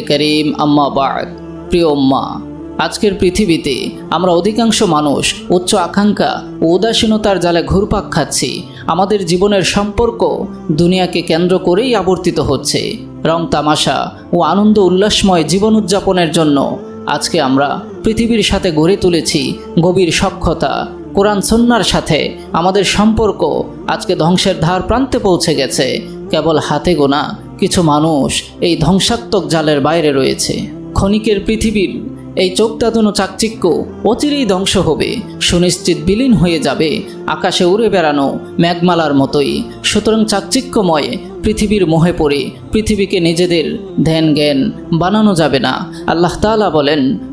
করিম আজকের পৃথিবীতে আমরা অধিকাংশ মানুষ উচ্চ আকাঙ্ক্ষা ও উদাসীনতার জালে ঘুরপাক খাচ্ছি। আমাদের জীবনের সম্পর্ক দুনিয়াকে কেন্দ্র করেই আবর্তিত হচ্ছে। রং তামাশা ও আনন্দ উল্লাসময় জীবন উদযাপনের জন্য আজকে আমরা পৃথিবীর সাথে গড়ে তুলেছি গভীর সক্ষতা। কোরআন সন্ন্যার সাথে আমাদের সম্পর্ক আজকে ধ্বংসের ধার প্রান্তে পৌঁছে গেছে। কেবল হাতে গোনা কিছু মানুষ এই ধ্বংসাত্মক জালের বাইরে রয়েছে। ক্ষণিকের পৃথিবীর এই চোখদাদুনো চাকচিক্য অচিরেই ধ্বংস হবে। সুনিশ্চিত বিলীন হয়ে যাবে, আকাশে উড়ে বেড়ানো ম্যাগমালার মতোই। সুতরাং চাকচিক্যময় পৃথিবীর মোহে পড়ে পৃথিবীকে নিজেদের ধ্যান জ্ঞান বানানো যাবে না। আল্লাহ তাআলা বলেন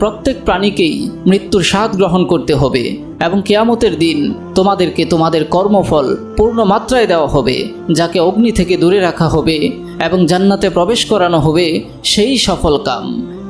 প্রত্যেক প্রাণীকেই মৃত্যুর স্বাদ গ্রহণ করতে হবে এবং কেয়ামতের দিন তোমাদেরকে তোমাদের কর্মফল পূর্ণ মাত্রায় দেওয়া হবে, যাকে অগ্নি থেকে দূরে রাখা হবে এবং জান্নাতে প্রবেশ করানো হবে সেই সফল কাম।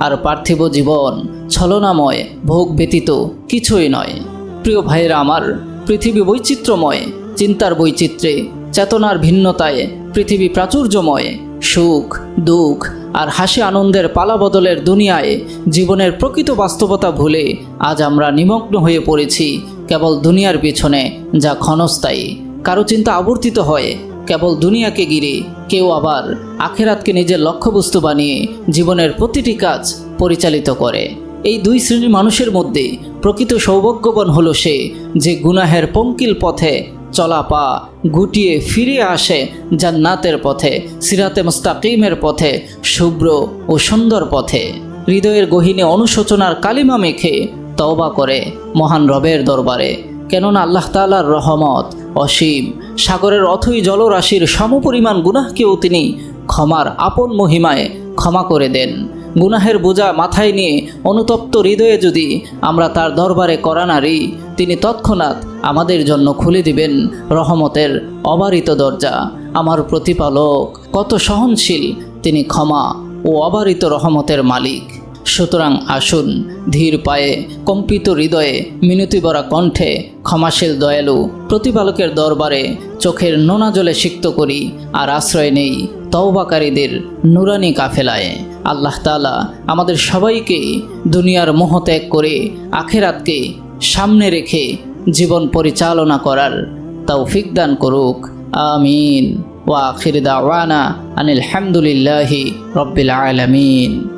আর পার্থিব জীবন ছলনাময়, ভোগ ব্যতীত কিছুই নয়। প্রিয় ভাইয়েরা আমার, পৃথিবী বৈচিত্র্যময়, চিন্তার বৈচিত্র্যে, চেতনার ভিন্নতায়, পৃথিবী প্রাচুর্যময় সুখ, দুঃখ আর হাসি আনন্দের পালাবদলের দুনিয়ায় জীবনের প্রকৃত বাস্তবতা ভুলে আজ আমরা নিমগ্ন হয়ে পড়েছি কেবল দুনিয়ার পিছনে, যা ক্ষণস্থায়ী। কারও চিন্তা আবর্তিত হয়, কেবল দুনিয়াকে ঘিরে। কেউ আবার আখেরাতকে নিজের লক্ষ্যবস্তু বানিয়ে জীবনের প্রতিটি কাজ পরিচালিত করে। এই দুই শ্রেণির মানুষের মধ্যে প্রকৃত সৌভাগ্যবান হলো সে যে গুনাহের পঙ্কিল পথে চলা পা গুটিয়ে ফিরে আসে জান্নাতের পথে, সিরাতে মুস্তাকিমের পথে, শুভ্র ও সুন্দর পথে। হৃদয়ের গহিনে অনুশোচনার কালিমা মেখে তওবা করে মহান রবের দরবারে। কেননা আল্লাহ তালার রহমত অসীম। সাগরের অথই জলরাশির সমপরিমাণ গুনাহকেও তিনি ক্ষমার আপন মহিমায় ক্ষমা করে দেন। গুনাহের বোঝা মাথায় নিয়ে অনুতপ্ত হৃদয়ে যদি আমরা তার দরবারে করা নারী, তিনি তৎক্ষণাৎ আমাদের জন্য খুলে দিবেন রহমতের অবারিত দরজা। আমার প্রতিপালক, কত সহনশীল তিনি ক্ষমা ও অবারিত রহমতের মালিক। সুতরাং আসুন, ধীর পায়ে, কম্পিত হৃদয়ে মিনতি ভরা কণ্ঠে ক্ষমাশীল দয়ালু প্রতিপালকের দরবারে চোখের নোনা জলে সিক্ত করি আর আশ্রয় নেই তওবাকারীদের নুরানি কাফেলায়। আল্লাহ তালা আমাদের সবাইকে দুনিয়ার মোহ ত্যাগ করে আখেরাতকে সামনে রেখে জীবন পরিচালনা করার তৌফিক দান করুক। আমিন। ওয়া আখির দাওয়ানা আনিল হামদুলিল্লাহি রব্বিল আলামিন।